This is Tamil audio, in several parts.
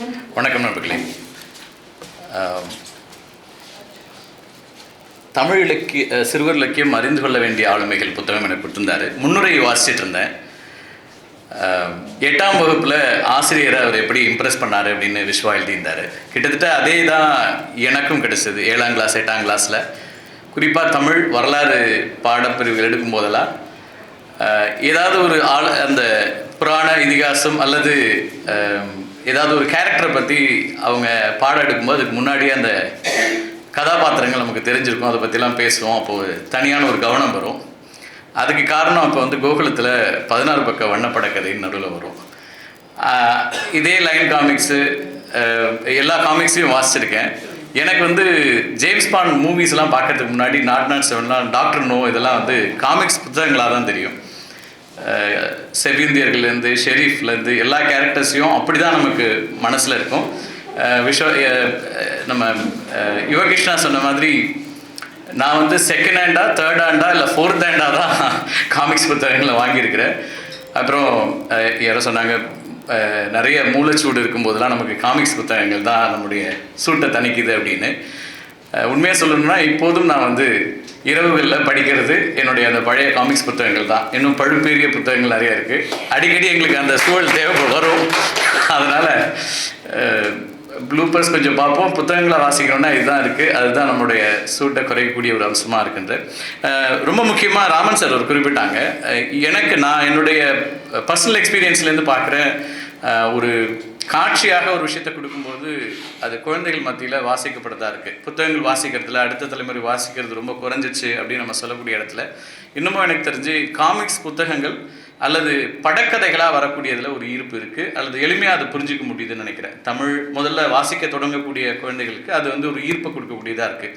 வணக்கம் நண்பர்களே. தமிழ் இலக்கிய சிறுவர் இலக்கியம் அறிந்து கொள்ள வேண்டிய ஆளுமைகள் புத்தகம் எனக்கு கொடுத்திருந்தாரு. முன்னுரையை வாசிச்சிட்டு இருந்தேன். எட்டாம் வகுப்பில் ஆசிரியரை அவர் எப்படி இம்ப்ரெஸ் பண்ணார் அப்படின்னு விஸ்வா எழுதியிருந்தார். கிட்டத்தட்ட அதே தான் எனக்கும் கிடைச்சது ஏழாம் கிளாஸ் எட்டாம் கிளாஸில் குறிப்பாக தமிழ் வரலாறு பாடப்பிரிவுகள் எடுக்கும் போதெல்லாம் ஏதாவது ஒரு ஆள் அந்த புராண இதிகாசம் அல்லது ஏதாவது ஒரு கேரக்டரை பற்றி அவங்க பாடம் எடுக்கும்போது அதுக்கு முன்னாடியே அந்த கதாபாத்திரங்கள் நமக்கு தெரிஞ்சிருக்கும். அதை பற்றிலாம் பேசுவோம். அப்போது தனியான ஒரு கவனம் வரும். அதுக்கு காரணம் அப்போ வந்து கோகுலத்தில் பதினாறு பக்க வண்ணப்பட கதைன்னு நடுவில் வரும். இதே லைன் காமிக்ஸு எல்லா காமிக்ஸையும் வாசிச்சிருக்கேன். எனக்கு வந்து ஜேம்ஸ் பாண்ட் மூவிஸ்லாம் பார்க்கறதுக்கு முன்னாடி நாட் நாட் செவன்லாம் டாக்டர் நோ இதெல்லாம் வந்து காமிக்ஸ் புத்தகங்களாக தான் தெரியும் செவிந்தியர்கள்லேருந்து ஷெரீஃப்லேருந்து எல்லா கேரக்டர்ஸையும் அப்படி தான் நமக்கு மனசில் இருக்கும். அஹ் விஷ நம்ம யுவகிருஷ்ணா சொன்ன மாதிரி நான் வந்து செகண்ட் ஹேண்டா தேர்ட் ஹேண்டா இல்லை ஃபோர்த் ஹேண்டா தான் காமிக்ஸ் புத்தகங்களை வாங்கியிருக்கிறேன். அப்புறம் யாரோ சொன்னாங்க நிறைய மூளைச்சூடு இருக்கும்போதெல்லாம் நமக்கு காமிக்ஸ் புத்தகங்கள் தான் நம்முடைய சூட்டை தணிக்குது அப்படின்னு. உண்மையாக சொல்லணும்னா இப்போதும் நான் வந்து இரவுகளில் படிக்கிறது என்னுடைய அந்த பழைய காமிக்ஸ் புத்தகங்கள் தான். இன்னும் பழுப்பேறிய புத்தகங்கள் நிறைய இருக்குது அடிக்கடி எங்களுக்கு அந்த சூழல் தேவை வரும். அதனால் ப்ளூப்பர்ஸ் கொஞ்சம் பார்ப்போம். புத்தகங்களை வாசிக்கணும்னா இதுதான் இருக்குது அதுதான் நம்மளுடைய சூட்டை குறையக்கூடிய ஒரு அம்சமாக இருக்குது ரொம்ப முக்கியமாக ராமன் சார் ஒரு குறிப்பிட்டாங்க. எனக்கு நான் என்னுடைய பர்சனல் எக்ஸ்பீரியன்ஸ்லேருந்து பார்க்குறேன். ஒரு காட்சியாக ஒரு விஷயத்தை கொடுக்கும்போது அது குழந்தைகள் மத்தியில் வாசிக்கப்படுதா இருக்குது புத்தகங்கள் வாசிக்கிறதுல அடுத்த தலைமுறை வாசிக்கிறது ரொம்ப குறைஞ்சிச்சு அப்படின்னு நம்ம சொல்லக்கூடிய இடத்துல இன்னமும் எனக்கு தெரிஞ்சு காமிக்ஸ் புத்தகங்கள் அல்லது படக்கதைகளாக வரக்கூடியதில் ஒரு ஈர்ப்பு இருக்குது அல்லது எளிமையாக அதை புரிஞ்சிக்க முடியுதுன்னு நினைக்கிறேன். தமிழ் முதல்ல வாசிக்க தொடங்கக்கூடிய குழந்தைகளுக்கு அது வந்து ஒரு ஈர்ப்பை கொடுக்கக்கூடியதாக இருக்குது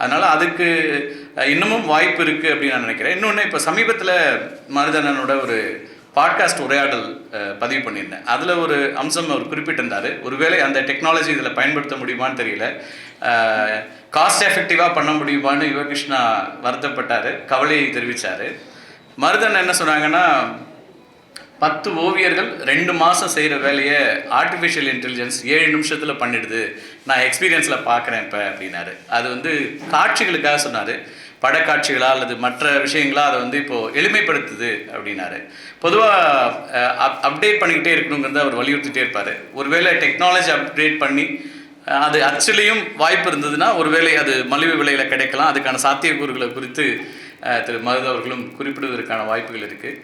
அதனால் அதுக்கு இன்னமும் வாய்ப்பு இருக்குது அப்படின்னு நான் நினைக்கிறேன். இன்னொன்று இப்போ சமீபத்தில் மருதனனோட ஒரு பாட்காஸ்ட் உரையாடல் பதிவு பண்ணியிருந்தேன். அதில் ஒரு அம்சம் அவர் குறிப்பிட்டிருந்தார். ஒருவேளை அந்த டெக்னாலஜி இதில் பயன்படுத்த முடியுமான்னு தெரியல. காஸ்ட் எஃபெக்டிவாக பண்ண முடியுமான்னு யுவகிருஷ்ணா வருத்தப்பட்டார் கவலையை தெரிவித்தார் மருதன் என்ன சொன்னாங்கன்னா பத்து ஓவியர்கள் ரெண்டு மாதம் செய்கிற வேலையை ஆர்டிஃபிஷியல் இன்டெலிஜென்ஸ் ஏழு நிமிஷத்தில் பண்ணிடுது. நான் எக்ஸ்பீரியன்ஸில் பார்க்குறேன் இப்போ அப்படின்னாரு. அது வந்து காட்சிகளுக்காக சொன்னார். படக்காட்சிகளா அல்லது மற்ற விஷயங்களா அதை வந்து இப்போது எளிமைப்படுத்துது அப்படின்னாரு. பொதுவாக அப்டேட் பண்ணிக்கிட்டே இருக்கணுங்கிறத அவர் வலியுறுத்திட்டே இருப்பார். ஒருவேளை டெக்னாலஜி அப்டேட் பண்ணி அது அச்சுலேயும் வாய்ப்பு இருந்ததுன்னா ஒருவேளை அது மலிவு விலையில் கிடைக்கலாம். அதுக்கான சாத்தியக்கூறுகளை குறித்து திரு மருது அவர்களும் குறிப்பிடுவதற்கான வாய்ப்புகள் இருக்குது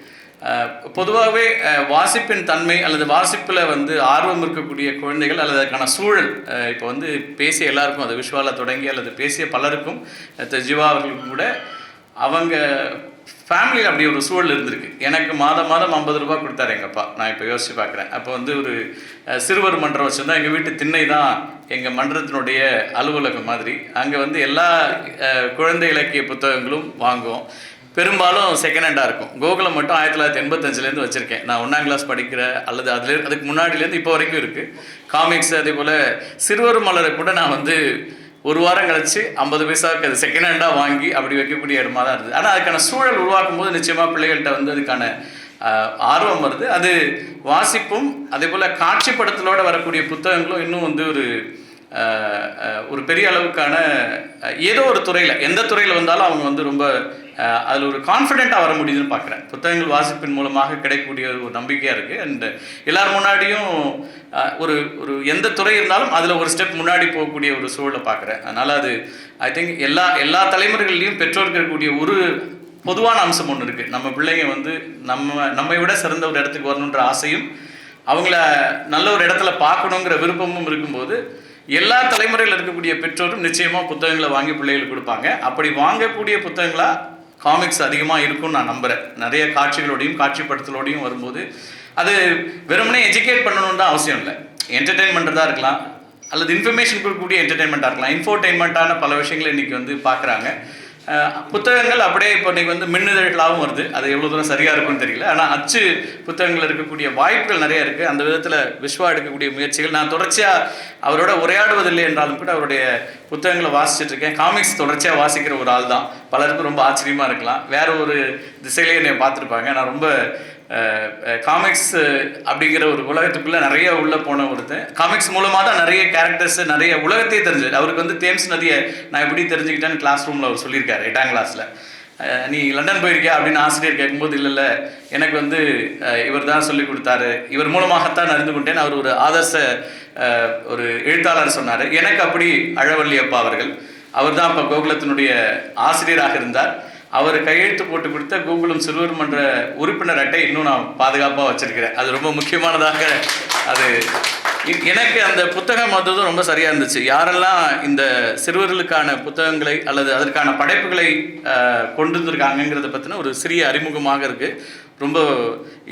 பொதுவாகவே வாசிப்பின் தன்மை அல்லது வாசிப்பில் வந்து ஆர்வம் இருக்கக்கூடிய குழந்தைகள் அல்லது அதுக்கான சூழல் இப்போ வந்து பேசிய எல்லாருக்கும் அது விஷுவால தொடங்கி அல்லது பேசிய பலருக்கும் அஹ், அவர்களுக்கும் கூட அவங்க ஃபேமிலியில் அப்படி ஒரு சூழல் இருந்திருக்கு. எனக்கு மாதம் மாதம் ஐம்பது ரூபா கொடுத்தாரு எங்கள் அப்பா. நான் இப்போ யோசிச்சு பார்க்குறேன் அப்போ வந்து ஒரு சிறுவர் மன்றம் வச்சுருந்தா எங்கள் வீட்டு திண்ணை தான் எங்கள் மன்றத்தினுடைய அலுவலகம் மாதிரி. அங்கே வந்து எல்லா குழந்தை இலக்கிய புத்தகங்களும் வாங்குவோம். பெரும்பாலும் செகண்ட் ஹேண்டாக இருக்கும். கோகுலம் மட்டும் ஆயிரத்தி தொள்ளாயிரத்தி எண்பத்தஞ்சிலேருந்து வச்சுருக்கேன். நான் ஒன்றாம் கிளாஸ் படிக்கிற அல்லது அதுலேருந்து அதுக்கு முன்னாடிலேருந்து இப்போ வரைக்கும் இருக்குது காமிக்ஸ் அதே போல் சிறுவர் மலரை கூட நான் வந்து ஒரு வாரம் கழிச்சு ஐம்பது பைசாவுக்கு அது செகண்ட் ஹேண்டாக வாங்கி அப்படி வைக்கக்கூடிய இடமா தான் இருந்தது. ஆனால் அதுக்கான சூழல் உருவாக்கும் போது நிச்சயமாக பிள்ளைகள்கிட்ட வந்து அதுக்கான ஆர்வம் வருது. அது வாசிப்பும் அதே போல் காட்சிப்படத்தலோடு வரக்கூடிய புத்தகங்களும் இன்னும் வந்து ஒரு ஒரு பெரிய அளவுக்கான ஏதோ ஒரு துறையில் எந்த துறையில் வந்தாலும் அவங்க வந்து ரொம்ப அதில் ஒரு கான்ஃபிடென்ட்டாக வர முடியுதுன்னு பார்க்குறேன். புத்தகங்கள் வாசிப்பின் மூலமாக கிடைக்கக்கூடிய ஒரு நம்பிக்கையாக இருக்குது அண்ட் எல்லார் முன்னாடியும் ஒரு ஒரு எந்த துறை இருந்தாலும் அதில் ஒரு ஸ்டெப் முன்னாடி போகக்கூடிய ஒரு சூழலை பார்க்குறேன். அதனால் அது ஐ திங்க் எல்லா எல்லா தலைமுறைகள்லையும் பெற்றோருக்கு இருக்கக்கூடிய ஒரு பொதுவான அம்சம் ஒன்று இருக்குது நம்ம பிள்ளைங்க வந்து நம்ம நம்மை விட சிறந்த ஒரு இடத்துக்கு வரணுன்ற ஆசையும் அவங்கள நல்ல ஒரு இடத்துல பார்க்கணுங்கிற விருப்பமும் இருக்கும்போது எல்லா தலைமுறையில் இருக்கக்கூடிய பெற்றோரும் நிச்சயமாக புத்தகங்களை வாங்கி பிள்ளைகளுக்கு கொடுப்பாங்க. அப்படி வாங்கக்கூடிய புத்தகங்களாக காமிக்ஸ் அதிகமாக இருக்கும்னு நான் நம்புகிறேன் நிறைய காட்சிகளோடையும் காட்சிப்படுத்தலோடையும் வரும்போது அது வெறுமனே எஜுகேட் பண்ணணும்னு தான் அவசியம் இல்லை. என்டர்டெயின்மெண்ட்டாக இருக்கலாம். அல்லது இன்ஃபர்மேஷன் கொடுக்கக்கூடிய என்டர்டெயின்மெண்ட்டாக இருக்கலாம். இன்ஃபோர்டெயின்மெண்ட்டான பல விஷயங்களை இன்றைக்கி வந்து பார்க்குறாங்க. புத்தகங்கள் அப்படியே இப்போ இன்றைக்கி வந்து மின்னிதழ்களாகவும் வருது. அது எவ்வளோ தூரம் சரியாக இருக்கும்னு தெரியல. ஆனால் அச்சு புத்தகங்கள் இருக்கக்கூடிய வாய்ப்புகள் நிறைய இருக்குது அந்த விதத்தில் விஸ்வா எடுக்கக்கூடிய முயற்சிகள் நான் தொடர்ச்சியாக அவரோட உரையாடுவதில்லை என்றாலும் கூட அவருடைய புத்தகங்களை வாசிச்சுட்டு இருக்கேன். காமிக்ஸ் தொடர்ச்சியாக வாசிக்கிற ஒரு ஆள் தான் பலருக்கும் ரொம்ப ஆச்சரியமாக இருக்கலாம். வேற ஒரு திசையிலேயே என்னை பார்த்துருப்பாங்க. நான் ரொம்ப காமிக்ஸ் அப்படிங்கிற ஒரு உலகத்துக்குள்ளே நிறைய உள்ளே போன ஒருத்தன். காமிக்ஸ் மூலமாக தான் நிறைய கேரக்டர்ஸ் நிறைய உலகத்தையே தெரிஞ்சது. அவருக்கு வந்து தேம்ஸ் நதியை நான் எப்படி தெரிஞ்சுக்கிட்டேன்னு கிளாஸ் ரூமில் அவர் சொல்லியிருக்காரு எட்டாம் கிளாஸில் நீ லண்டன் போயிருக்கியா அப்படின்னு ஆசிரியர் கேட்கும்போது இல்லை இல்லை எனக்கு வந்து இவர் தான் சொல்லி கொடுத்தாரு. இவர் மூலமாகத்தான் அறிந்து கொண்டேன். அவர் ஒரு ஆதர்ச ஒரு எழுத்தாளர் சொன்னார். எனக்கு அப்படி அழவள்ளி அப்பா அவர்கள். அவர் தான் இப்போ கோகுலத்தினுடைய ஆசிரியராக இருந்தார். அவர் கையெழுத்து போட்டு கொடுத்த கோகுலம் சிறுவர் மன்ற உறுப்பினர் அட்டை இன்னும் நான் பாதுகாப்பாக வச்சிருக்கிறேன். அது ரொம்ப முக்கியமானதாக அது எனக்கு அந்த புத்தகம் வந்ததும் ரொம்ப சரியாக இருந்துச்சு. யாரெல்லாம் இந்த சிறுவர்களுக்கான புத்தகங்களை அல்லது அதற்கான படைப்புகளை கொண்டு வந்திருக்காங்கங்கிறத பற்றின ஒரு சிறிய அறிமுகமாக இருக்குது ரொம்ப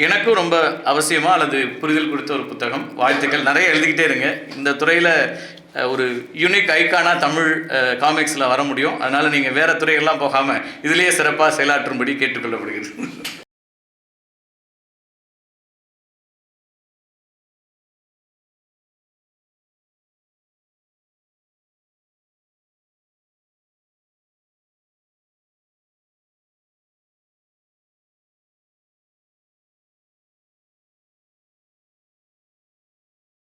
எனக்கும் ரொம்ப அவசியமாக அல்லது புரிதல் கொடுத்த ஒரு புத்தகம். வாழ்த்துக்கள். நிறைய எழுதிக்கிட்டே இருங்க. இந்த துறையில் ஒரு யூனிக் ஐக்கானாக தமிழ் காமிக்ஸில் வர முடியும். அதனால் நீங்கள் வேறு துறையெல்லாம் போகாமல் இதிலேயே சிறப்பாக செயலாற்றும்படி கேட்டுக்கொள்ளப்படுகிறது.